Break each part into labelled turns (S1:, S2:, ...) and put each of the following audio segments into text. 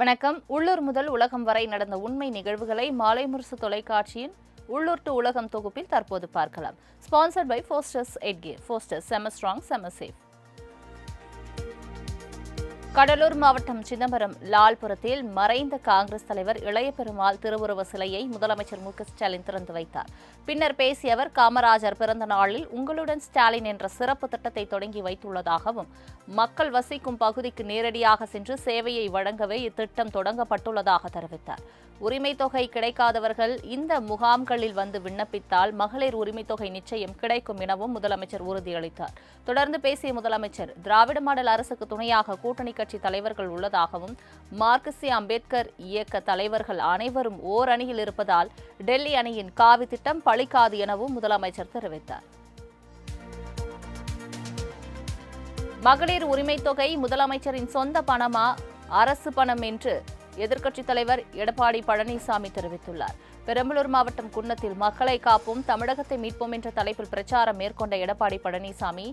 S1: வணக்கம் உள்ளூர் முதல் உலகம் வரை நடந்த உண்மை நிகழ்வுகளை மாலை முரசு தொலைக்காட்சியின் உள்ளூர் டு உலகம் தொகுப்பில் தற்போது பார்க்கலாம் ஸ்பான்சர்ட் பை ஃபோஸ்டர்ஸ் எட்கே ஃபோஸ்டர்ஸ் செம ஸ்ட்ராங் செம சேஃப் கடலூர் மாவட்டம் சிதம்பரம் லால்புரத்தில் மறைந்த காங்கிரஸ் தலைவர் இளைய பெருமாள் திருவுருவ சிலையை முதலமைச்சர் மு ஸ்டாலின் திறந்து வைத்தார் பின்னர் பேசிய அவர் காமராஜர் பிறந்த நாளில் உங்களுடன் ஸ்டாலின் என்ற சிறப்பு திட்டத்தை தொடங்கி வைத்துள்ளதாகவும் மக்கள் வசிக்கும் பகுதிக்கு நேரடியாக சென்று சேவையை வழங்கவே இத்திட்டம் தொடங்கப்பட்டுள்ளதாக தெரிவித்தார் உரிமை தொகை கிடைக்காதவர்கள் இந்த முகாம்களில் வந்து விண்ணப்பித்தால் மகளிர் உரிமை தொகை நிச்சயம் கிடைக்கும் எனவும் முதலமைச்சர் உறுதியளித்தார் தொடர்ந்து பேசிய முதலமைச்சர் திராவிட மாடல் அரசுக்கு துணையாக கூட்டணி கட்சி தலைவர்கள் உள்ளதாகவும் மார்க்சிய அம்பேத்கர் இயக்க தலைவர்கள் அனைவரும் ஓர் அணியில் இருப்பதால் டெல்லி அணியின் காவி திட்டம் பழிக்காது எனவும் முதலமைச்சர் தெரிவித்தார் மகளிர் உரிமை தொகை முதலமைச்சரின் சொந்த பணமா அரசு பணம் என்று எதிர்க்கட்சித் தலைவர் எடப்பாடி பழனிசாமி தெரிவித்துள்ளார் பெரம்பலூர் மாவட்டம் குன்னத்தில் மக்களை காப்போம் தமிழகத்தை மீட்போம் என்ற தலைப்பில் பிரச்சாரம் மேற்கொண்ட எடப்பாடி பழனிசாமி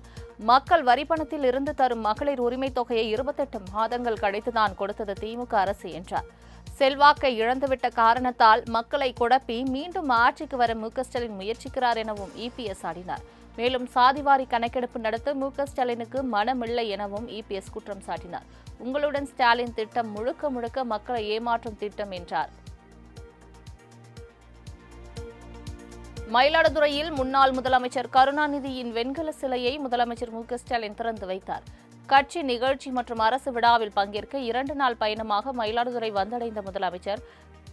S1: மக்கள் வரிப்பணத்தில் இருந்து தரும் மகளிர் உரிமைத் தொகையை இருபத்தெட்டு மாதங்கள் கழித்துதான் கொடுத்தது திமுக அரசு என்றார் செல்வாக்கை இழந்துவிட்ட காரணத்தால் மக்களை குழப்பி மீண்டும் ஆட்சிக்கு வர மு ஸ்டாலின் முயற்சிக்கிறார் எனவும் இபிஎஸ் ஆடினார் மேலும் சாதிவாரி கணக்கெடுப்பு நடத்த மு க ஸ்டாலினுக்கு மனமில்லை எனவும் இபிஎஸ் குற்றம் சாட்டினார் உங்களுடன் ஸ்டாலின் திட்டம் முழுக்க முழுக்க மக்களை ஏமாற்றும் திட்டம் என்றார் மயிலாடுதுறையில் முன்னாள் முதலமைச்சர் கருணாநிதியின் வெண்கல சிலையை முதலமைச்சர் மு ஸ்டாலின் திறந்து வைத்தார் கட்சி நிகழ்ச்சி மற்றும் அரசு விழாவில் பங்கேற்க இரண்டு நாள் பயணமாக மயிலாடுதுறை வந்தடைந்த முதலமைச்சர்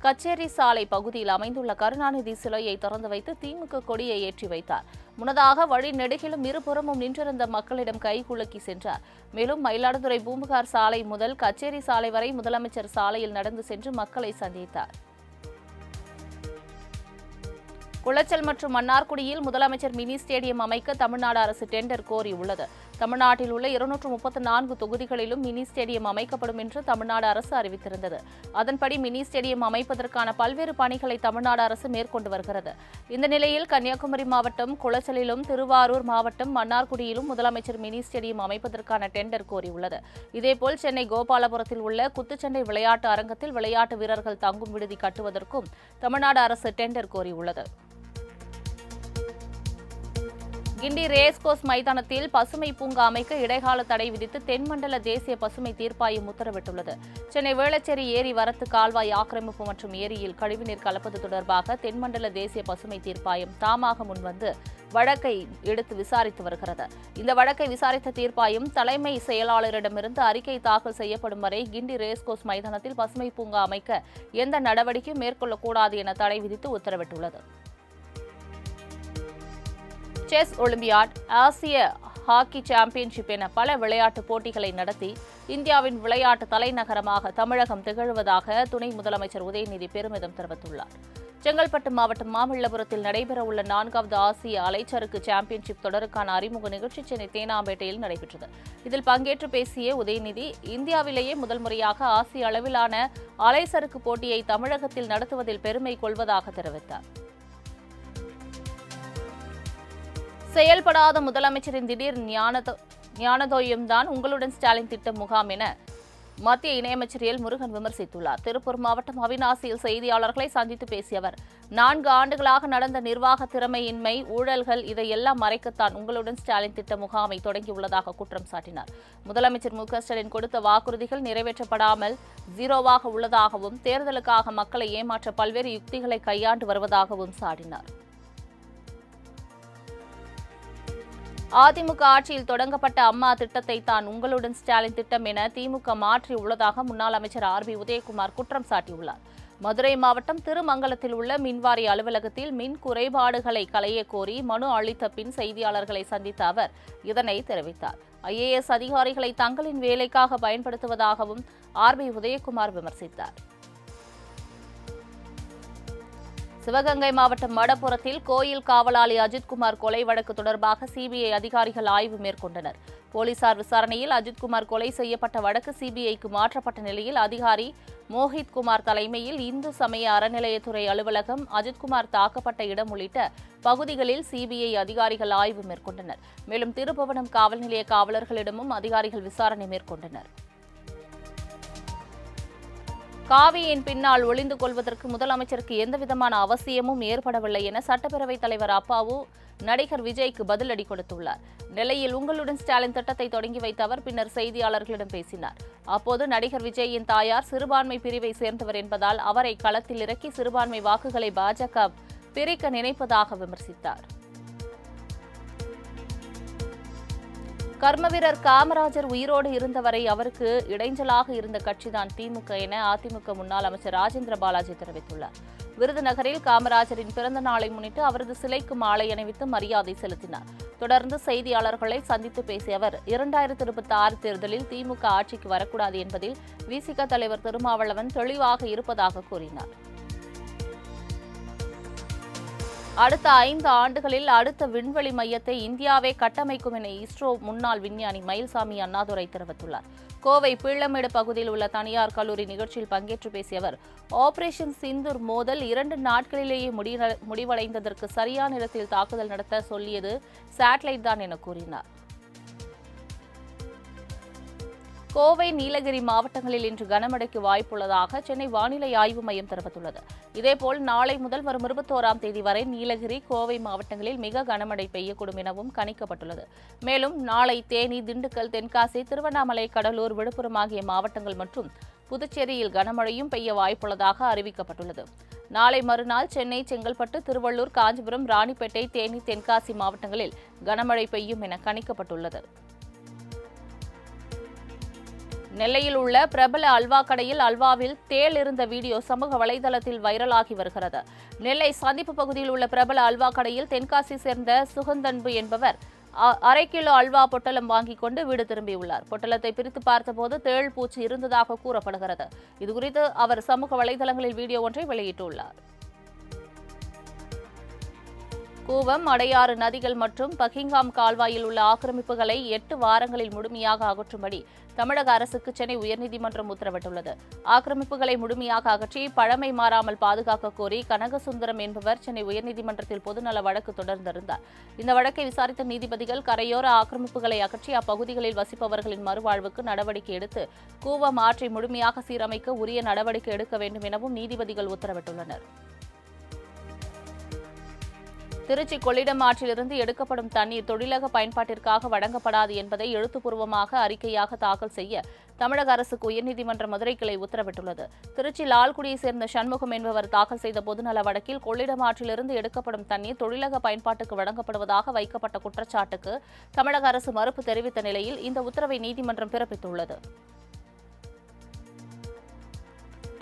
S1: கச்சேரி சாலை பகுதியில் அமைந்துள்ள கருணாநிதி சிலையை திறந்து வைத்து திமுக கொடியை ஏற்றி வைத்தார் முன்னதாக வழி நெடுகிலும் இருபுறமும் நின்றிருந்த மக்களிடம் கைகுலுக்கி சென்றார் மேலும் மயிலாடுதுறை பூம்புகார் சாலை முதல் கச்சேரி சாலை வரை முதலமைச்சர் சாலையில் நடந்து சென்று மக்களை சந்தித்தார் குளச்சல் மற்றும் மன்னார்குடியில் முதலமைச்சர் மினி ஸ்டேடியம் அமைக்க தமிழ்நாடு அரசு டெண்டர் கோரியுள்ளது தமிழ்நாட்டில் உள்ள இருநூற்று முப்பத்தி நான்கு தொகுதிகளிலும் மினி ஸ்டேடியம் அமைக்கப்படும் என்று தமிழ்நாடு அரசு அறிவித்திருந்தது அதன்படி மினி ஸ்டேடியம் அமைப்பதற்கான பல்வேறு பணிகளை தமிழ்நாடு அரசு மேற்கொண்டு வருகிறது இந்த நிலையில் கன்னியாகுமரி மாவட்டம் குளச்சலிலும் திருவாரூர் மாவட்டம் மன்னார்குடியிலும் முதலமைச்சர் மினி ஸ்டேடியம் அமைப்பதற்கான டெண்டர் கோரியுள்ளது இதேபோல் சென்னை கோபாலபுரத்தில் உள்ள குத்துச்சண்டை விளையாட்டு அரங்கத்தில் விளையாட்டு வீரர்கள் தங்கும் விடுதி கட்டுவதற்கும் தமிழ்நாடு அரசு டெண்டர் கோரியுள்ளது கிண்டி ரேஸ்கோஸ் மைதானத்தில் பசுமை பூங்கா அமைக்க இடைக்கால தடை விதித்து தென்மண்டல தேசிய பசுமை தீர்ப்பாயம் உத்தரவிட்டுள்ளது சென்னை வேளச்சேரி ஏரி வரத்து கால்வாய் ஆக்கிரமிப்பு மற்றும் ஏரியில் கழிவுநீர் கலப்பது தொடர்பாக தென்மண்டல தேசிய பசுமை தீர்ப்பாயம் தாமாக முன்வந்து வழக்கை எடுத்து விசாரித்து வருகிறது இந்த வழக்கை விசாரித்த தீர்ப்பாயம் தலைமை செயலாளரிடமிருந்து அறிக்கை தாக்கல் செய்யப்படும் வரை கிண்டி ரேஸ்கோஸ் மைதானத்தில் பசுமை பூங்கா அமைக்க எந்த நடவடிக்கையும் மேற்கொள்ளக்கூடாது என தடை விதித்து உத்தரவிட்டுள்ளது செஸ் ஒலிம்பியாட் ஆசிய ஹாக்கி சாம்பியன்ஷிப் என பல விளையாட்டு போட்டிகளை நடத்தி இந்தியாவின் விளையாட்டு தலைநகரமாக தமிழகம் திகழ்வதாக துணை முதலமைச்சர் உதயநிதி பெருமிதம் தெரிவித்துள்ளார் செங்கல்பட்டு மாவட்டம் மாமல்லபுரத்தில் நடைபெறவுள்ள நான்காவது ஆசிய அலைச்சறுக்கு சாம்பியன்ஷிப் தொடருக்கான அறிமுக நிகழ்ச்சி சென்னை தேனாம்பேட்டையில் நடைபெற்றது இதில் பங்கேற்று பேசிய உதயநிதி இந்தியாவிலேயே முதல் முறையாக ஆசிய அளவிலான அலைச்சறுக்கு போட்டியை தமிழகத்தில் நடத்துவதில் பெருமை கொள்வதாக தெரிவித்தார் செயல்படாத முதலமைச்சரின் திடீர் ஞானதோ ஞானதோயம் தான் உங்களுடன் ஸ்டாலின் திட்ட முகாம் என மத்திய இணையமைச்சர் எல் முருகன் விமர்சித்துள்ளார் திருப்பூர் மாவட்டம் அவிநாசியில் செய்தியாளர்களை சந்தித்து பேசிய அவர் நான்கு ஆண்டுகளாக நடந்த நிர்வாக திறமையின்மை ஊழல்கள் இதையெல்லாம் மறைக்கத்தான் உங்களுடன் ஸ்டாலின் திட்ட முகாமை தொடங்கியுள்ளதாக குற்றம் சாட்டினார் முதலமைச்சர் மு ஸ்டாலின் கொடுத்த வாக்குறுதிகள் நிறைவேற்றப்படாமல் ஜீரோவாக உள்ளதாகவும் தேர்தலுக்காக மக்களை ஏமாற்ற பல்வேறு யுக்திகளை கையாண்டு வருவதாகவும் சாடினார் அதிமுக ஆட்சியில் தொடங்கப்பட்ட அம்மா திட்டத்தை தான் உங்களுடன் ஸ்டாலின் திட்டம் என திமுக மாற்றி உள்ளதாக முன்னாள் அமைச்சர் ஆர் பி உதயகுமார் குற்றம் சாட்டியுள்ளார் மதுரை மாவட்டம் திருமங்கலத்தில் உள்ள மின்வாரி அலுவலகத்தில் மின் குறைபாடுகளை களைய கோரி மனு அளித்த பின் செய்தியாளர்களை சந்தித்த அவர் இதனை தெரிவித்தார் ஐஏஎஸ் அதிகாரிகளை தங்களின் வேலைக்காக பயன்படுத்துவதாகவும் ஆர் பி உதயகுமார் விமர்சித்தார் சிவகங்கை மாவட்டம் மடப்புறத்தில் கோயில் காவலாளி அஜித்குமார் கொலை வழக்கு தொடர்பாக சிபிஐ அதிகாரிகள் ஆய்வு மேற்கொண்டனர் போலீசார் விசாரணையில் அஜித்குமார் கொலை செய்யப்பட்ட வழக்கு சிபிஐக்கு மாற்றப்பட்ட நிலையில் அதிகாரி மோஹித் குமார் தலைமையில் இந்து சமய அறநிலையத்துறை அலுவலகம் அஜித்குமார் தாக்கப்பட்ட இடம் உள்ளிட்ட பகுதிகளில் சிபிஐ அதிகாரிகள் ஆய்வு மேற்கொண்டனர் மேலும் திருபவனம் காவல் நிலைய காவலர்களிடமும் அதிகாரிகள் விசாரணை மேற்கொண்டனர் காவியின் பின்னால் ஒளிந்து கொள்வதற்கு முதலமைச்சருக்கு எந்தவிதமான அவசியமும் ஏற்படவில்லை என சட்டப்பேரவைத் தலைவர் அப்பாவு நடிகர் விஜய்க்கு பதிலடி கொடுத்துள்ளார் நெல்லையில் உங்களுடன் ஸ்டாலின் திட்டத்தை தொடங்கி வைத்த அவர் பின்னர் செய்தியாளர்களிடம் பேசினார் அப்போது நடிகர் விஜயின் தாயார் சிறுபான்மை பிரிவை சேர்ந்தவர் என்பதால் அவரை களத்தில் இறக்கி சிறுபான்மை வாக்குகளை பாஜக பிரிக்க நினைப்பதாக விமர்சித்தார் கர்மவீரர் காமராஜர் உயிரோடு இருந்தவரை அவருக்கு இடைஞ்சலாக இருந்த கட்சிதான் திமுக என அதிமுக முன்னாள் அமைச்சர் ராஜேந்திர பாலாஜி தெரிவித்துள்ளார் விருதுநகரில் காமராஜரின் பிறந்த நாளை முன்னிட்டு அவரது சிலைக்கு மாலை அணிவித்து மரியாதை செலுத்தினார் தொடர்ந்து செய்தியாளர்களை சந்தித்து பேசிய அவர் இரண்டாயிரத்தி இருபத்தி ஆறு தேர்தலில் திமுக ஆட்சிக்கு வரக்கூடாது என்பதில் விசிக தலைவர் திருமாவளவன் தெளிவாக இருப்பதாக கூறினார் அடுத்த ஐந்து ஆண்டுகளில் அடுத்த விண்வெளி மையத்தை இந்தியாவே கட்டமைக்கும் என இஸ்ரோ முன்னாள் விஞ்ஞானி மயில்சாமி அண்ணாதுரை தெரிவித்துள்ளார் கோவை பீளமேடு பகுதியில் உள்ள தனியார் கல்லூரி நிகழ்ச்சியில் பங்கேற்று பேசிய அவர் ஆபரேஷன் சிந்தூர் மோதல் இரண்டு நாட்களிலேயே முடிவடைந்ததற்கு சரியான நேரத்தில் தாக்குதல் நடத்த சொல்லியது சேட்டலைட் தான் என கூறினார் கோவை நீலகிரி மாவட்டங்களில் இன்று கனமழைக்கு வாய்ப்புள்ளதாக சென்னை வானிலை ஆய்வு மையம் தெரிவித்துள்ளது இதேபோல் நாளை முதல் வரும் இருபத்தோராம் தேதி வரை நீலகிரி கோவை மாவட்டங்களில் மிக கனமழை பெய்யக்கூடும் எனவும் கணிக்கப்பட்டுள்ளது மேலும் நாளை தேனி திண்டுக்கல் தென்காசி திருவண்ணாமலை கடலூர் விழுப்புரம் ஆகிய மாவட்டங்கள் மற்றும் புதுச்சேரியில் கனமழையும் பெய்ய வாய்ப்புள்ளதாக அறிவிக்கப்பட்டுள்ளது நாளை மறுநாள் சென்னை செங்கல்பட்டு திருவள்ளூர் காஞ்சிபுரம் ராணிப்பேட்டை தேனி தென்காசி மாவட்டங்களில் கனமழை பெய்யும் என கணிக்கப்பட்டுள்ளது நெல்லையில் உள்ள பிரபல அல்வா கடையில் அல்வாவில் தேல் இருந்த வீடியோ சமூக வலைதளத்தில் வைரலாகி வருகிறது நெல்லை சந்திப்பு பகுதியில் உள்ள பிரபல அல்வா கடையில் தென்காசி சேர்ந்த சுகந்தன்பு என்பவர் அரை கிலோ அல்வா பொட்டலம் வாங்கி கொண்டு வீடு திரும்பியுள்ளார் பொட்டலத்தை பிரித்து பார்த்தபோது தேள் பூச்சி இருந்ததாக கூறப்படுகிறது இதுகுறித்து அவர் சமூக வலைதளங்களில் வீடியோ ஒன்றை வெளியிட்டுள்ளார் கூவம் அடையாறு நதிகள் மற்றும் பகிங்காம் கால்வாயில் உள்ள ஆக்கிரமிப்புகளை எட்டு வாரங்களில் முழுமையாக அகற்றும்படி தமிழக அரசுக்கு சென்னை உயர்நீதிமன்றம் உத்தரவிட்டுள்ளது ஆக்கிரமிப்புகளை முழுமையாக அகற்றி பழமை மாறாமல் பாதுகாக்க கோரி கனகசுந்தரம் என்பவர் சென்னை உயர்நீதிமன்றத்தில் பொதுநல வழக்கு தொடர்ந்திருந்தார் இந்த வழக்கை விசாரித்த நீதிபதிகள் கரையோர ஆக்கிரமிப்புகளை அகற்றி அப்பகுதிகளில் வசிப்பவர்களின் மறுவாழ்வுக்கு நடவடிக்கை எடுத்து கூவம் ஆற்றை முழுமையாக சீரமைக்க உரிய நடவடிக்கை எடுக்க வேண்டும் எனவும் நீதிபதிகள் உத்தரவிட்டுள்ளனர் திருச்சி கொள்ளிடம் ஆற்றிலிருந்து எடுக்கப்படும் தண்ணீர் தொழிலக பயன்பாட்டிற்காக வழங்கப்படாது என்பதை எழுத்துப்பூர்வமாக அறிக்கையாக தாக்கல் செய்ய தமிழக அரசுக்கு உயர்நீதிமன்ற மதுரை கிளை உத்தரவிட்டுள்ளது திருச்சி லால்குடியை சேர்ந்த சண்முகம் என்பவர் தாக்கல் செய்த பொதுநல வழக்கில் கொள்ளிடம் ஆற்றிலிருந்து எடுக்கப்படும் தண்ணீர் தொழிலக பயன்பாட்டுக்கு வழங்கப்படுவதாக வைக்கப்பட்ட குற்றச்சாட்டுக்கு தமிழக அரசு மறுப்பு தெரிவித்த நிலையில் இந்த உத்தரவை நீதிமன்றம் பிறப்பித்துள்ளது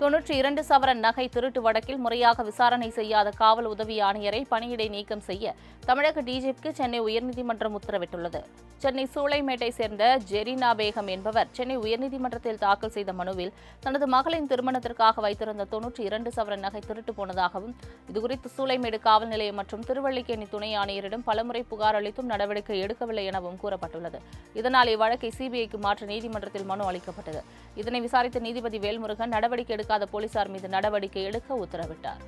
S1: தொன்னூற்றி இரண்டு சவரன் நகை திருட்டு வழக்கில் முறையாக விசாரணை செய்யாத காவல் உதவி ஆணையரை பணியிடை நீக்கம் செய்ய தமிழக டிஜிபிக்கு சென்னை உயர்நீதிமன்றம் உத்தரவிட்டுள்ளது சென்னை சூளைமேட்டை சேர்ந்த ஜெரினா பேகம் என்பவர் சென்னை உயர்நீதிமன்றத்தில் தாக்கல் செய்த மனுவில் தனது மகளின் திருமணத்திற்காக வைத்திருந்த தொன்னூற்றி இரண்டு சவரன் நகை திருட்டு போனதாகவும் இதுகுறித்து சூளைமேடு காவல் நிலையம் மற்றும் திருவள்ளிக்கேணி துணை ஆணையரிடம் பலமுறை புகார் அளித்தும் நடவடிக்கை எடுக்கவில்லை எனவும் கூறப்பட்டுள்ளது இதனால் இவ்வழக்கை சிபிஐக்கு மாற்ற நீதிமன்றத்தில் மனு அளிக்கப்பட்டது இதனை விசாரித்த நீதிபதி வேல்முருகன் நடவடிக்கை எடுக்காத போலீசார் மீது நடவடிக்கை எடுக்க உத்தரவிட்டார்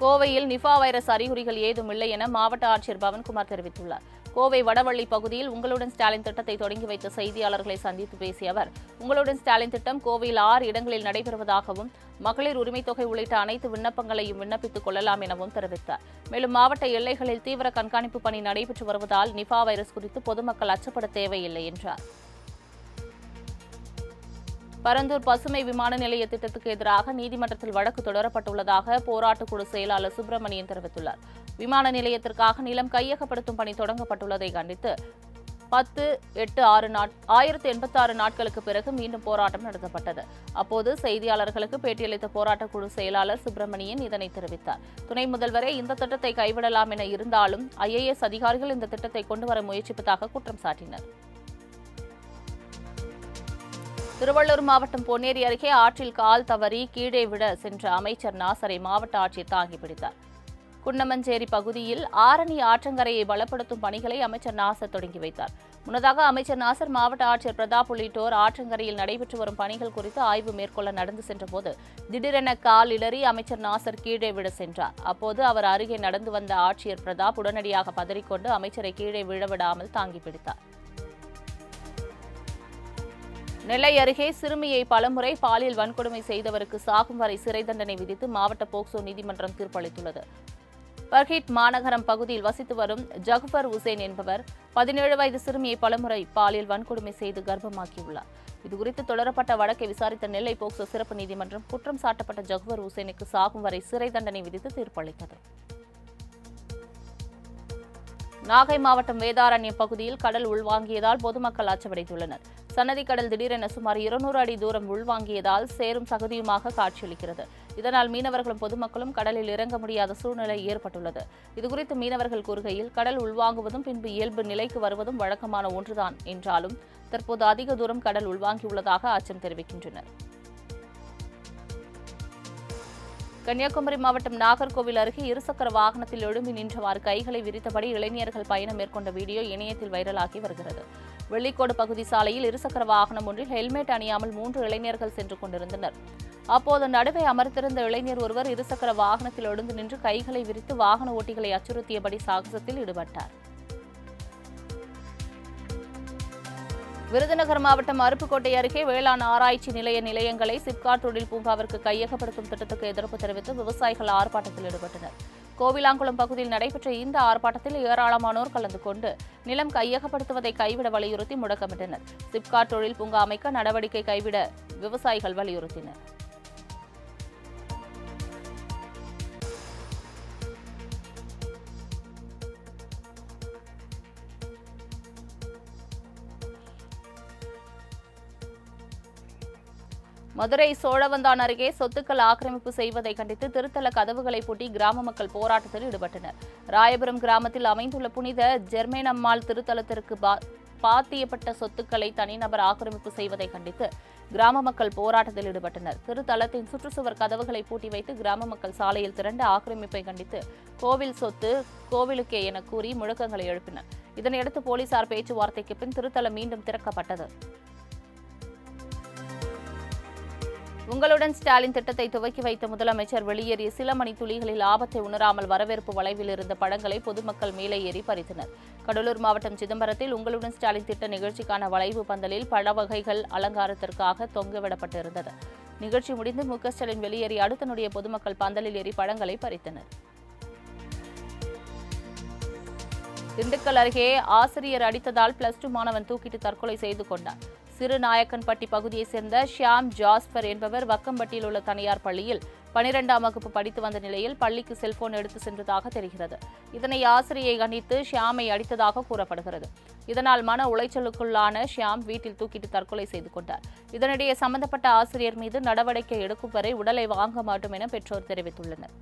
S1: கோவையில் நிஃபா வைரஸ் அறிகுறிகள் ஏதும் இல்லை என மாவட்ட ஆட்சியர் பவன்குமார் தெரிவித்துள்ளார் கோவை வடவள்ளி பகுதியில் உங்களுடன் ஸ்டாலின் திட்டத்தை தொடங்கி வைத்த செய்தியாளர்களை சந்தித்து பேசிய அவர் உங்களுடன் ஸ்டாலின் திட்டம் கோவையில் ஆறு இடங்களில் நடைபெறுவதாகவும் மகளிர் உரிமைத் தொகை உள்ளிட்ட அனைத்து விண்ணப்பங்களையும் விண்ணப்பித்துக் கொள்ளலாம் எனவும் தெரிவித்தார் மேலும் மாவட்ட எல்லைகளில் தீவிர கண்காணிப்பு பணி நடைபெற்று வருவதால் நிஃபா வைரஸ் குறித்து பொதுமக்கள் அச்சப்பட தேவையில்லை என்றார் பரந்தூர் பசுமை விமான நிலைய திட்டத்துக்கு எதிராக நீதிமன்றத்தில் வழக்கு தொடரப்பட்டுள்ளதாக போராட்டக்குழு செயலாளர் சுப்பிரமணியன் தெரிவித்துள்ளார் விமான நிலையத்திற்காக நிலம் கையகப்படுத்தும் பணி தொடங்கப்பட்டுள்ளதை கண்டித்து பத்து எட்டு ஆறு நாட் ஆயிரத்து எண்பத்தாறு நாட்களுக்கு பிறகு மீண்டும் போராட்டம் நடத்தப்பட்டது அப்போது செய்தியாளர்களுக்கு பேட்டியளித்த போராட்டக்குழு செயலாளர் சுப்பிரமணியன் இதனை தெரிவித்தார் துணை முதல்வரே இந்த திட்டத்தை கைவிடலாம் என இருந்தாலும் ஐஏஎஸ் அதிகாரிகள் இந்த திட்டத்தை கொண்டுவர முயற்சிப்பதாக குற்றம் சாட்டினர் திருவள்ளூர் மாவட்டம் பொன்னேரி அருகே ஆற்றில் கால் தவறி கீழே விட சென்ற அமைச்சர் நாசரை மாவட்ட ஆட்சியர் தாங்கி பிடித்தார் குன்னமஞ்சேரி பகுதியில் ஆரணி ஆற்றங்கரையை பலப்படுத்தும் பணிகளை அமைச்சர் நாசர் தொடங்கி வைத்தார் முன்னதாக அமைச்சர் நாசர் மாவட்ட ஆட்சியர் பிரதாப் உள்ளிட்டோர் ஆற்றங்கரையில் நடைபெற்று வரும் பணிகள் குறித்து ஆய்வு மேற்கொள்ள நடந்து சென்றபோது திடீரென கால் இடறி அமைச்சர் நாசர் கீழே விட சென்றார் அப்போது அவர் அருகே நடந்து வந்த ஆட்சியர் பிரதாப் உடனடியாக பதறிக்கொண்டு அமைச்சரை கீழே விழவிடாமல் தாங்கி பிடித்தார் நெல்லை அருகே சிறுமியை பலமுறை பாலியல் வன்கொடுமை செய்தவருக்கு சாகும் வரை சிறை தண்டனை விதித்து மாவட்ட போக்சோ நீதிமன்றம் தீர்ப்பளித்துள்ளது பர்ஹிட் மாநகரம் பகுதியில் வசித்து வரும் ஜகுஃபர் உசேன் என்பவர் பதினேழு வயது சிறுமியை பலமுறை பாலியல் வன்கொடுமை செய்து கர்ப்பமாக்கியுள்ளார் இதுகுறித்து தொடரப்பட்ட வழக்கை விசாரித்த நெல்லை போக்சோ சிறப்பு நீதிமன்றம் குற்றம் சாட்டப்பட்ட ஜகுஃபர் உசேனுக்கு சாகும் வரை சிறை தண்டனை விதித்து தீர்ப்பளித்தது நாகை மாவட்டம் வேதாரண்யம் பகுதியில் கடல் உள்வாங்கியதால் பொதுமக்கள் அச்சமடைந்துள்ளனர் சன்னதி கடல் திடீரென சுமார் இருநூறு அடி தூரம் உள்வாங்கியதால் சேரும் சகுதியுமாக காட்சியளிக்கிறது இதனால் மீனவர்களும் பொதுமக்களும் கடலில் இறங்க முடியாத சூழ்நிலை ஏற்பட்டுள்ளது இதுகுறித்து மீனவர்கள் கூறுகையில் கடல் உள்வாங்குவதும் பின்பு இயல்பு நிலைக்கு வருவதும் வழக்கமான ஒன்றுதான் என்றாலும் தற்போது அதிக தூரம் கடல் உள்வாங்கியுள்ளதாக அச்சம் தெரிவிக்கின்றனர் கன்னியாகுமரி மாவட்டம் நாகர்கோவில் அருகே இருசக்கர வாகனத்தில் எழும்பி நின்றவாறு கைகளை விரித்தபடி இளைஞர்கள் பயணம் மேற்கொண்ட வீடியோ இணையத்தில் வைரலாகி வருகிறது வெள்ளிக்கோடு பகுதி சாலையில் இருசக்கர வாகனம் ஒன்றில் ஹெல்மெட் அணியாமல் மூன்று இளைஞர்கள் சென்று கொண்டிருந்தனர் அப்போது நடுவே அமர்த்திருந்த இளைஞர் ஒருவர் இருசக்கர வாகனத்தில் எழுந்து நின்று கைகளை விரித்து வாகன ஓட்டிகளை அச்சுறுத்தியபடி சாகசத்தில் ஈடுபட்டார் விருதுநகர் மாவட்டம் அருப்புக்கோட்டை அருகே வேளாண் ஆராய்ச்சி நிலைய நிலையங்களை சிப்காட் தொழில் பூங்காவிற்கு கையகப்படுத்தும் திட்டத்துக்கு எதிர்ப்பு தெரிவித்து விவசாயிகள் ஆர்ப்பாட்டத்தில் ஈடுபட்டனர் கோவிலாங்குளம் பகுதியில் நடைபெற்ற இந்த ஆர்ப்பாட்டத்தில் ஏராளமானோர் கலந்து கொண்டு நிலம் கையகப்படுத்துவதை கைவிட வலியுறுத்தி முடக்கமிட்டனர் சிப்காட் தொழில் பூங்கா அமைக்க நடவடிக்கை கைவிட விவசாயிகள் வலியுறுத்தினர் மதுரை சோழவந்தான் அருகே சொத்துக்கள் ஆக்கிரமிப்பு செய்வதை கண்டித்து திருத்தல கதவுகளை பூட்டி கிராம மக்கள் போராட்டத்தில் ஈடுபட்டனர் ராயபுரம் கிராமத்தில் அமைந்துள்ள புனித ஜெர்மேனம்மாள் திருத்தலத்திற்கு பாத்தியப்பட்ட சொத்துக்களை தனிநபர் ஆக்கிரமிப்பு செய்வதை கண்டித்து கிராம மக்கள் போராட்டத்தில் ஈடுபட்டனர் திருத்தலத்தின் சுற்றுச்சுவர் கதவுகளை பூட்டி வைத்து கிராம மக்கள் சாலையில் திரண்ட ஆக்கிரமிப்பை கண்டித்து கோவில் சொத்து கோவிலுக்கே என கூறி முழக்கங்களை எழுப்பினர் இதனையடுத்து போலீசார் பேச்சுவார்த்தைக்கு பின் திருத்தலம் மீண்டும் திறக்கப்பட்டது உங்களுடன் ஸ்டாலின் திட்டத்தை துவக்கி வைத்த முதலமைச்சர் வெளியேறிய சில மணி துளிகளில் ஆபத்தை உணராமல் வரவேற்பு வளைவில் இருந்த படங்களை பொதுமக்கள் மேலே ஏறி பறித்தனர் கடலூர் மாவட்டம் சிதம்பரத்தில் உங்களுடன் ஸ்டாலின் திட்ட நிகழ்ச்சிக்கான வளைவு பந்தலில் பழ வகைகள் அலங்காரத்திற்காக தொங்கவிடப்பட்டிருந்தது நிகழ்ச்சி முடிந்து மு க ஸ்டாலின் வெளியேறி அடுத்தனுடைய பொதுமக்கள் பந்தலில் ஏறி பழங்களை பறித்தனர் திண்டுக்கல் அருகே ஆசிரியர் அடித்ததால் பிளஸ் டூ மாணவன் தூக்கிட்டு தற்கொலை செய்து கொண்டார் சிறுநாயக்கன்பட்டி பகுதியைச் சேர்ந்த ஷியாம் ஜாஸ்பர் என்பவர் வக்கம்பட்டியில் உள்ள தனியார் பள்ளியில் பனிரெண்டாம் வகுப்பு படித்து வந்த நிலையில் பள்ளிக்கு செல்போன் எடுத்து சென்றதாக தெரிகிறது இதனை ஆசிரியை கணித்து ஷியாமை அடித்ததாக கூறப்படுகிறது இதனால் மன உளைச்சலுக்குள்ளான ஷியாம் வீட்டில் தூக்கிட்டு தற்கொலை செய்து கொண்டார் இதனிடையே சம்பந்தப்பட்ட ஆசிரியர் மீது நடவடிக்கை எடுக்கும் வரை உடலை வாங்க மாட்டோம் என பெற்றோர் தெரிவித்துள்ளனர்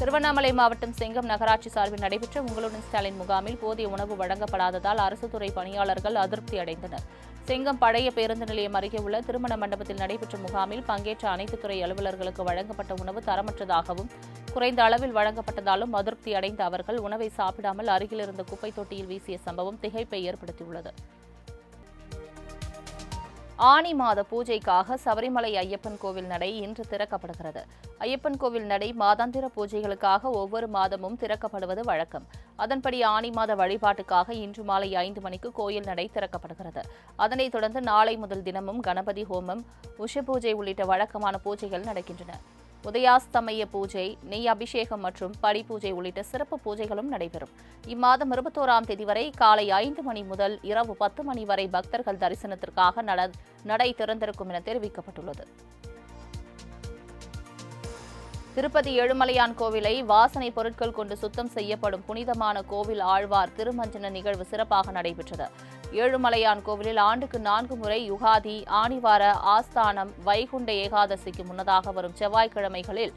S1: திருவண்ணாமலை மாவட்டம் செங்கம் நகராட்சி சார்பில் நடைபெற்ற உங்களுடன் ஸ்டாலின் முகாமில் போதிய உணவு வழங்கப்படாததால் அரசு துறை பணியாளர்கள் அதிருப்தி அடைந்தனர் செங்கம் பழைய பேருந்து நிலையம் அருகே உள்ள திருமண மண்டபத்தில் நடைபெற்ற முகாமில் பங்கேற்ற அனைத்து துறை அலுவலர்களுக்கு வழங்கப்பட்ட உணவு தரமற்றதாகவும் குறைந்த அளவில் வழங்கப்பட்டதாலும் அதிருப்தி அடைந்த அவர்கள் உணவை சாப்பிடாமல் அருகிலிருந்த குப்பை தொட்டியில் வீசிய சம்பவம் திகைப்பை ஏற்படுத்தியுள்ளது ஆனி மாத பூஜைக்காக சபரிமலை ஐயப்பன் கோவில் நடை இன்று திறக்கப்படுகிறது ஐயப்பன் கோவில் நடை மாதாந்திர பூஜைகளுக்காக ஒவ்வொரு மாதமும் திறக்கப்படுவது வழக்கம் அதன்படி ஆனி மாத வழிபாட்டுக்காக இன்று மாலை ஐந்து மணிக்கு கோயில் நடை திறக்கப்படுகிறது அதனைத் தொடர்ந்து நாளை முதல் தினமும் கணபதி ஹோமம் உஷ பூஜை உள்ளிட்ட வழக்கமான பூஜைகள் நடக்கின்றன உதயாஸ்தமய பூஜை நெய் அபிஷேகம் மற்றும் படி பூஜை உள்ளிட்ட சிறப்பு பூஜைகளும் நடைபெறும் இம்மாதம் இருபத்தோராம் தேதி வரை காலை ஐந்து மணி முதல் இரவு பத்து மணி வரை பக்தர்கள் தரிசனத்திற்காக நடை திறந்திருக்கும் என தெரிவிக்கப்பட்டுள்ளது திருப்பதி ஏழுமலையான் கோவிலை வாசனை பொருட்கள் கொண்டு சுத்தம் செய்யப்படும் புனிதமான கோவில் ஆழ்வார் திருமஞ்சன நிகழ்வு சிறப்பாக நடைபெற்றது ஏழுமலையான் கோவிலில் ஆண்டுக்கு நான்கு முறை யுகாதி ஆணிவார ஆஸ்தானம் வைகுண்ட ஏகாதசிக்கு முன்னதாக வரும் செவ்வாய்க்கிழமைகளில்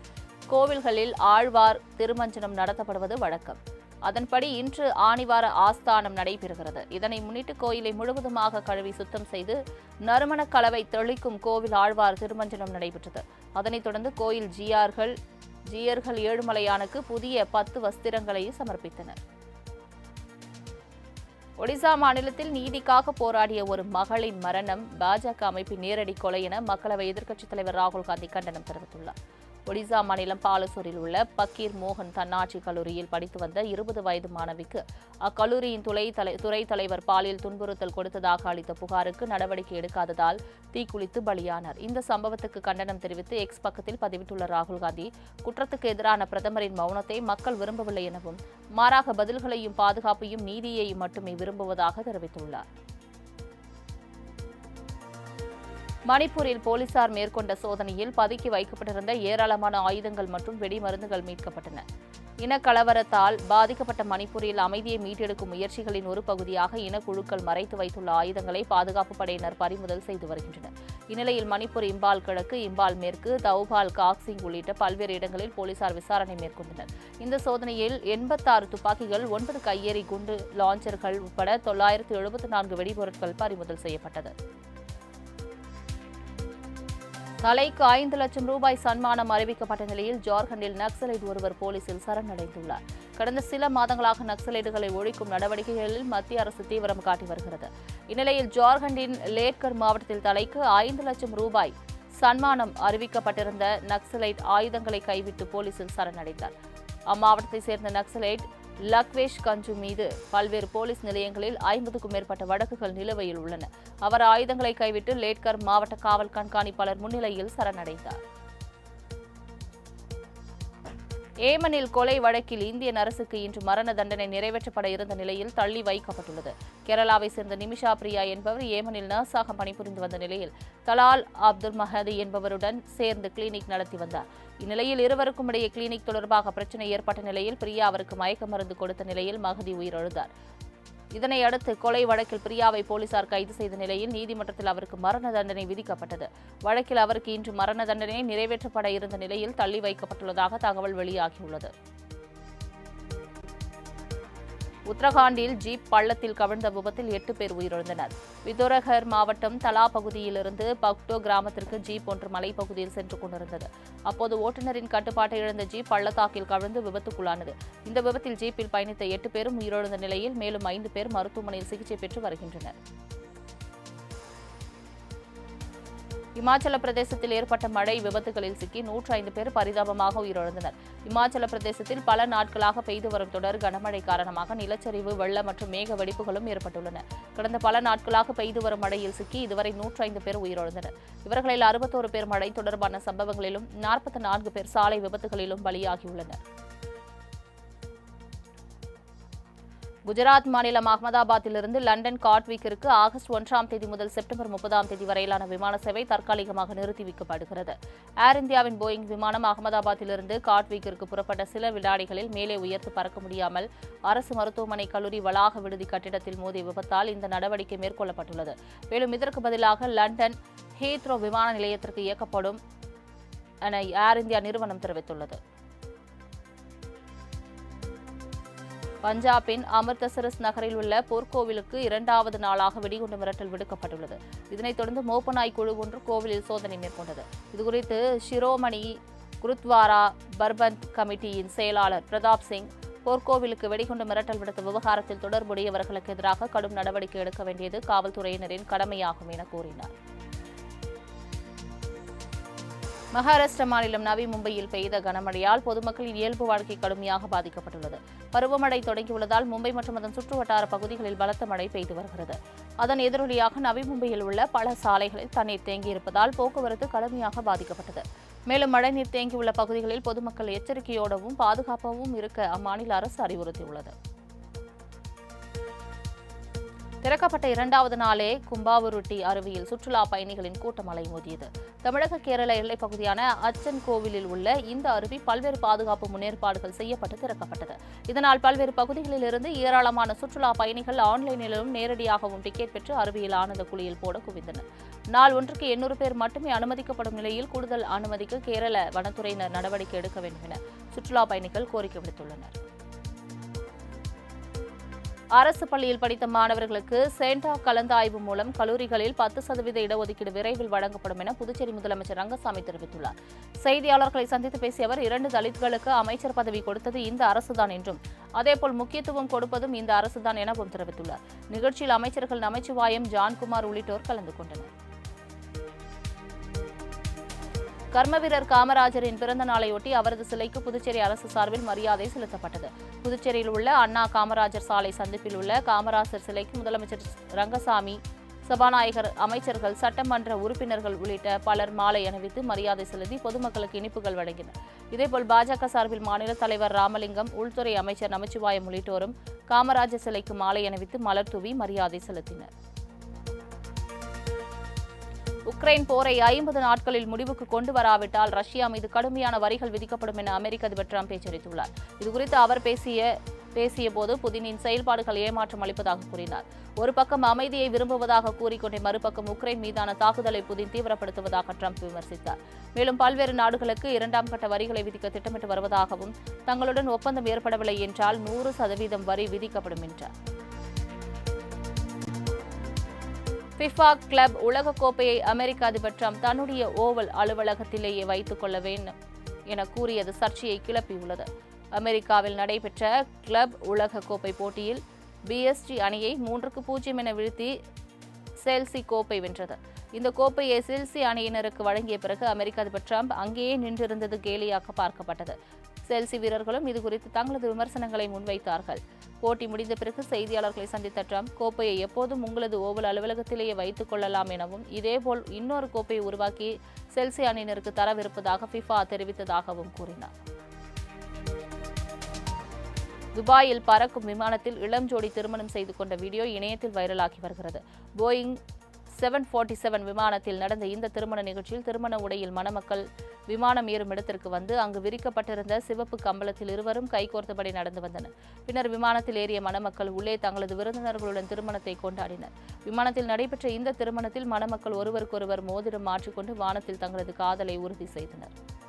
S1: கோவில்களில் ஆழ்வார் திருமஞ்சனம் நடத்தப்படுவது வழக்கம் அதன்படி இன்று ஆணிவார ஆஸ்தானம் நடைபெறுகிறது இதனை முன்னிட்டு கோயிலை முழுவதுமாக கழுவி சுத்தம் செய்து நறுமணக் கலவை தெளிக்கும் கோவில் ஆழ்வார் திருமஞ்சனம் நடைபெற்றது அதனைத் தொடர்ந்து கோயில் ஜியார்கள் ஜியர்கள் ஏழுமலையானுக்கு புதிய பத்து வஸ்திரங்களை சமர்ப்பித்தனர் ஒடிசா மாநிலத்தில் நீதிக்காக போராடிய ஒரு மகளின் மரணம் பாஜக அமைப்பின் நேரடி கொலை என மக்களவை எதிர்க்கட்சித் தலைவர் ராகுல் காந்தி கண்டனம் தெரிவித்துள்ளார் ஒடிசா மாநிலம் பாலசூரில் உள்ள பக்கீர் மோகன் தன்னாட்சி கல்லூரியில் படித்து வந்த இருபது வயது மாணவிக்கு அக்கல்லூரியின் துறை தலை துறை தலைவர் பாலியல் துன்புறுத்தல் கொடுத்ததாக அளித்த புகாருக்கு நடவடிக்கை எடுக்காததால் தீக்குளித்து பலியானார் இந்த சம்பவத்துக்கு கண்டனம் தெரிவித்து எக்ஸ் பக்கத்தில் பதிவிட்டுள்ள ராகுல் காந்தி குற்றத்துக்கு எதிரான பிரதமரின் மௌனத்தை மக்கள் விரும்பவில்லை எனவும் மாறாக பதில்களையும் பாதுகாப்பையும் நீதியையும் மட்டுமே விரும்புவதாக தெரிவித்துள்ளார் மணிப்பூரில் போலீசார் மேற்கொண்ட சோதனையில் பதுக்கி வைக்கப்பட்டிருந்த ஏராளமான ஆயுதங்கள் மற்றும் வெடிமருந்துகள் மீட்கப்பட்டன இனக்கலவரத்தால் பாதிக்கப்பட்ட மணிப்பூரில் அமைதியை மீட்டெடுக்கும் முயற்சிகளின் ஒரு பகுதியாக இனக்குழுக்கள் மறைத்து வைத்துள்ள ஆயுதங்களை பாதுகாப்பு படையினர் பறிமுதல் செய்து வருகின்றனர் இந்நிலையில் மணிப்பூர் இம்பால் கிழக்கு இம்பால் மேற்கு தௌபால் காக்சிங் உள்ளிட்ட பல்வேறு இடங்களில் போலீசார் விசாரணை மேற்கொண்டனர் இந்த சோதனையில் எண்பத்தாறு துப்பாக்கிகள் ஒன்பது கையெறி குண்டு லாஞ்சர்கள் உட்பட தொள்ளாயிரத்து எழுபத்தி நான்கு வெடிபொருட்கள் பறிமுதல் செய்யப்பட்டது தலைக்கு ஐந்து லட்சம் ரூபாய் சன்மானம் அறிவிக்கப்பட்ட நிலையில் ஜார்க்கண்டில் நக்சலைட் ஒருவர் போலீசில் சரணடைந்துள்ளார் கடந்த சில மாதங்களாக நக்சலைட்டுகளை ஒழிக்கும் நடவடிக்கைகளில் மத்திய அரசு தீவிரம் காட்டி வருகிறது இந்நிலையில் ஜார்க்கண்டின் லேட்கர் மாவட்டத்தில் தலைக்கு ஐந்து லட்சம் ரூபாய் சன்மானம் அறிவிக்கப்பட்டிருந்த நக்சலைட் ஆயுதங்களை கைவிட்டு போலீசில் சரணடைந்தார் அம்மாவட்டத்தைச் சேர்ந்த நக்சலைட் லக்வேஷ் கஞ்சு மீது பல்வேறு போலீஸ் நிலையங்களில் ஐம்பதுக்கும் மேற்பட்ட வழக்குகள் நிலுவையில் உள்ளன அவர் ஆயுதங்களை கைவிட்டு லேட்கர் மாவட்ட காவல் கண்காணிப்பாளர் முன்னிலையில் சரணடைந்தார் ஏமனில் கொலை வழக்கில் இந்தியன் அரசுக்கு இன்று மரண தண்டனை நிறைவேற்றப்பட இருந்த நிலையில் தள்ளி வைக்கப்பட்டுள்ளது கேரளாவை சேர்ந்த நிமிஷா பிரியா என்பவர் ஏமனில் நர்ஸாக பணிபுரிந்து வந்த நிலையில் தலால் அப்துல் மஹதி என்பவருடன் சேர்ந்து கிளினிக் நடத்தி வந்தார் இந்நிலையில் இருவருக்கும் இடையே கிளினிக் தொடர்பாக பிரச்சனை ஏற்பட்ட நிலையில் பிரியா அவருக்கு மயக்க மருந்து கொடுத்த நிலையில் மகதி உயிரிழந்தார் இதனையடுத்து கொலை வழக்கில் பிரியாவை போலீசார் கைது செய்த நிலையில் நீதிமன்றத்தில் அவருக்கு மரண தண்டனை விதிக்கப்பட்டது வழக்கில் அவருக்கு இன்று மரண தண்டனை நிறைவேற்றப்பட இருந்த நிலையில் தள்ளி வைக்கப்பட்டுள்ளதாக தகவல் வெளியாகியுள்ளது உத்தரகாண்டில் ஜீப் பள்ளத்தில் கவிழ்ந்த விபத்தில் எட்டு பேர் உயிரிழந்தனர் விதோரகர் மாவட்டம் தலா பகுதியிலிருந்து பக்டோ கிராமத்திற்கு ஜீப் ஒன்று மலைப்பகுதியில் சென்று கொண்டிருந்தது அப்போது ஓட்டுநரின் கட்டுப்பாட்டை இழந்த ஜீப் பள்ளத்தாக்கில் கவிழ்ந்து விபத்துக்குள்ளானது இந்த விபத்தில் ஜீப்பில் பயணித்த எட்டு பேரும் உயிரிழந்த நிலையில் மேலும் ஐந்து பேர் மருத்துவமனையில் சிகிச்சை பெற்று வருகின்றனர் இமாச்சல பிரதேசத்தில் ஏற்பட்ட மழை விபத்துகளில் சிக்கி நூற்றி ஐந்து பேர் பரிதாபமாக உயிரிழந்தனர் இமாச்சல பிரதேசத்தில் பல நாட்களாக பெய்து வரும் தொடர் கனமழை காரணமாக நிலச்சரிவு வெள்ளம் மற்றும் மேக வெடிப்புகளும் ஏற்பட்டுள்ளன கடந்த பல நாட்களாக பெய்து வரும் மழையில் சிக்கி இதுவரை நூற்றி ஐந்து பேர் உயிரிழந்தனர் இவர்களில் அறுபத்தோரு பேர் மழை தொடர்பான சம்பவங்களிலும் நாற்பத்தி நான்கு பேர் சாலை விபத்துகளிலும் பலியாகியுள்ளனர் குஜராத் மாநிலம் அகமதாபாத்திலிருந்து லண்டன் காட்விக்கிற்கு ஆகஸ்ட் ஒன்றாம் தேதி முதல் செப்டம்பர் முப்பதாம் தேதி வரையிலான விமான சேவை தற்காலிகமாக நிறுத்தி வைக்கப்படுகிறது ஏர் இந்தியாவின் போயிங் விமானம் அகமதாபாத்திலிருந்து காட்விக்கிற்கு புறப்பட்ட சில வினாடிகளில் மேலே உயர்த்து பறக்க முடியாமல் அரசு மருத்துவமனை கல்லூரி வளாக விடுதி கட்டிடத்தில் மோதிய விபத்தால் இந்த நடவடிக்கை மேற்கொள்ளப்பட்டுள்ளது மேலும் இதற்கு பதிலாக லண்டன் ஹேத்ரோ விமான நிலையத்திற்கு இயக்கப்படும் என ஏர் இந்தியா நிறுவனம் தெரிவித்துள்ளது பஞ்சாபின் அமிர்தசரஸ் நகரில் உள்ள போர்க்கோவிலுக்கு இரண்டாவது நாளாக வெடிகுண்டு மிரட்டல் விடுக்கப்பட்டுள்ளது இதனைத் தொடர்ந்து மோப்பநாய் குழு ஒன்று கோவிலில் சோதனை மேற்கொண்டது இதுகுறித்து ஷிரோமணி குருத்வாரா பர்பந்த் கமிட்டியின் செயலாளர் பிரதாப் சிங் போர்க்கோவிலுக்கு வெடிகுண்டு மிரட்டல் விடுத்த விவகாரத்தில் தொடர்புடையவர்களுக்கு எதிராக கடும் நடவடிக்கை எடுக்க வேண்டியது காவல்துறையினரின் கடமையாகும் என கூறினார் மகாராஷ்டிர மாநிலம் நவி மும்பையில் பெய்த கனமழையால் பொதுமக்களின் இயல்பு வாழ்க்கை கடுமையாக பாதிக்கப்பட்டுள்ளது பருவமழை தொடங்கியுள்ளதால் மும்பை மற்றும் அதன் சுற்றுவட்டார பகுதிகளில் பலத்த மழை பெய்து வருகிறது அதன் எதிரொலியாக நவி மும்பையில் உள்ள பல சாலைகளில் தண்ணீர் தேங்கியிருப்பதால் போக்குவரத்து கடுமையாக பாதிக்கப்பட்டது மேலும் மழைநீர் தேங்கியுள்ள பகுதிகளில் பொதுமக்கள் எச்சரிக்கையோடவும் பாதுகாப்பாகவும் இருக்க அம்மாநில அரசு அறிவுறுத்தியுள்ளது திறக்கப்பட்ட இரண்டாவது நாளே கும்பாவுருட்டி அருவியில் சுற்றுலா பயணிகளின் கூட்டம் மோதியது தமிழக கேரள எல்லைப் பகுதியான அச்சன் கோவிலில் உள்ள இந்த அருவி பல்வேறு பாதுகாப்பு முன்னேற்பாடுகள் செய்யப்பட்டு திறக்கப்பட்டது இதனால் பல்வேறு பகுதிகளில் இருந்து ஏராளமான சுற்றுலா பயணிகள் ஆன்லைனிலும் நேரடியாகவும் டிக்கெட் பெற்று அருவியில் ஆனந்த குளியில் போட குவிந்தனர் நாள் ஒன்றுக்கு எண்ணூறு பேர் மட்டுமே அனுமதிக்கப்படும் நிலையில் கூடுதல் அனுமதிக்கு கேரள வனத்துறையினர் நடவடிக்கை எடுக்க வேண்டும் என சுற்றுலா பயணிகள் கோரிக்கை விடுத்துள்ளனர் அரசு பள்ளியில் படித்த மாணவர்களுக்கு சேண்டா கலந்தாய்வு மூலம் கல்லூரிகளில் பத்து சதவீத இடஒதுக்கீடு விரைவில் வழங்கப்படும் என புதுச்சேரி முதலமைச்சர் ரங்கசாமி தெரிவித்துள்ளார் செய்தியாளர்களை சந்தித்து பேசிய அவர் இரண்டு தலித்களுக்கு அமைச்சர் பதவி கொடுத்தது இந்த அரசுதான் என்றும் அதேபோல் முக்கியத்துவம் கொடுப்பதும் இந்த அரசுதான் எனவும் தெரிவித்துள்ளார் நிகழ்ச்சியில் அமைச்சர்கள் நமச்சிவாயம் ஜான்குமார் உள்ளிட்டோர் கலந்து கொண்டனர் கர்மவீரர் காமராஜரின் பிறந்த நாளையொட்டி அவரது சிலைக்கு புதுச்சேரி அரசு சார்பில் மரியாதை செலுத்தப்பட்டது புதுச்சேரியில் உள்ள அண்ணா காமராஜர் சாலை சந்திப்பில் உள்ள காமராஜர் சிலைக்கு முதலமைச்சர் ரங்கசாமி சபாநாயகர் அமைச்சர்கள் சட்டமன்ற உறுப்பினர்கள் உள்ளிட்ட பலர் மாலை அணிவித்து மரியாதை செலுத்தி பொதுமக்களுக்கு இனிப்புகள் வழங்கினர் இதேபோல் பாஜக சார்பில் மாநில தலைவர் ராமலிங்கம் உள்துறை அமைச்சர் நமச்சிவாயம் உள்ளிட்டோரும் காமராஜர் சிலைக்கு மாலை அணிவித்து மலர் தூவி மரியாதை செலுத்தினர் உக்ரைன் போரை ஐம்பது நாட்களில் முடிவுக்கு கொண்டு வராவிட்டால் ரஷ்யா மீது கடுமையான வரிகள் விதிக்கப்படும் என அமெரிக்க அதிபர் டிரம்ப் எச்சரித்துள்ளார் இதுகுறித்து அவர் பேசிய பேசிய போது புதினின் செயல்பாடுகள் ஏமாற்றம் அளிப்பதாக கூறினார் ஒரு பக்கம் அமைதியை விரும்புவதாக கூறிக்கொண்டே மறுபக்கம் உக்ரைன் மீதான தாக்குதலை புதின் தீவிரப்படுத்துவதாக ட்ரம்ப் விமர்சித்தார் மேலும் பல்வேறு நாடுகளுக்கு இரண்டாம் கட்ட வரிகளை விதிக்க திட்டமிட்டு வருவதாகவும் தங்களுடன் ஒப்பந்தம் ஏற்படவில்லை என்றால் நூறு சதவீதம் வரி விதிக்கப்படும் என்றார் ஃபிஃபா கிளப் உலகக்கோப்பையை அமெரிக்க அதிபர் ட்ரம்ப் தன்னுடைய ஓவல் அலுவலகத்திலேயே வைத்துக் கொள்ள வேண்டும் என கூறியது சர்ச்சையை கிளப்பியுள்ளது அமெரிக்காவில் நடைபெற்ற கிளப் உலகக்கோப்பை போட்டியில் பிஎஸ்டி அணியை மூன்றுக்கு பூஜ்ஜியம் என வீழ்த்தி செல்சி கோப்பை வென்றது இந்த கோப்பையை செல்சி அணியினருக்கு வழங்கிய பிறகு அமெரிக்க அதிபர் ட்ரம்ப் அங்கேயே நின்றிருந்தது கேலியாக பார்க்கப்பட்டது செல்சி வீரர்களும் இதுகுறித்து தங்களது விமர்சனங்களை முன்வைத்தார்கள் போட்டி முடிந்த பிறகு செய்தியாளர்களை சந்தித்த ட்ரம்ப் கோப்பையை எப்போதும் உங்களது ஓவல் அலுவலகத்திலேயே வைத்துக் கொள்ளலாம் எனவும் இதேபோல் இன்னொரு கோப்பையை உருவாக்கி செல்சி அணியினருக்கு தரவிருப்பதாக ஃபிஃபா தெரிவித்ததாகவும் கூறினார் துபாயில் பறக்கும் விமானத்தில் இளம் ஜோடி திருமணம் செய்து கொண்ட வீடியோ இணையத்தில் வைரலாகி வருகிறது போயிங் செவன் ஃபார்ட்டி செவன் விமானத்தில் நடந்த இந்த திருமண நிகழ்ச்சியில் திருமண உடையில் மணமக்கள் விமானம் ஏறும் இடத்திற்கு வந்து அங்கு விரிக்கப்பட்டிருந்த சிவப்பு கம்பளத்தில் இருவரும் கைகோர்த்தபடி நடந்து வந்தனர் பின்னர் விமானத்தில் ஏறிய மணமக்கள் உள்ளே தங்களது விருந்தினர்களுடன் திருமணத்தை கொண்டாடினர் விமானத்தில் நடைபெற்ற இந்த திருமணத்தில் மணமக்கள் ஒருவருக்கொருவர் மோதிரம் மாற்றிக்கொண்டு வானத்தில் தங்களது காதலை உறுதி செய்தனர்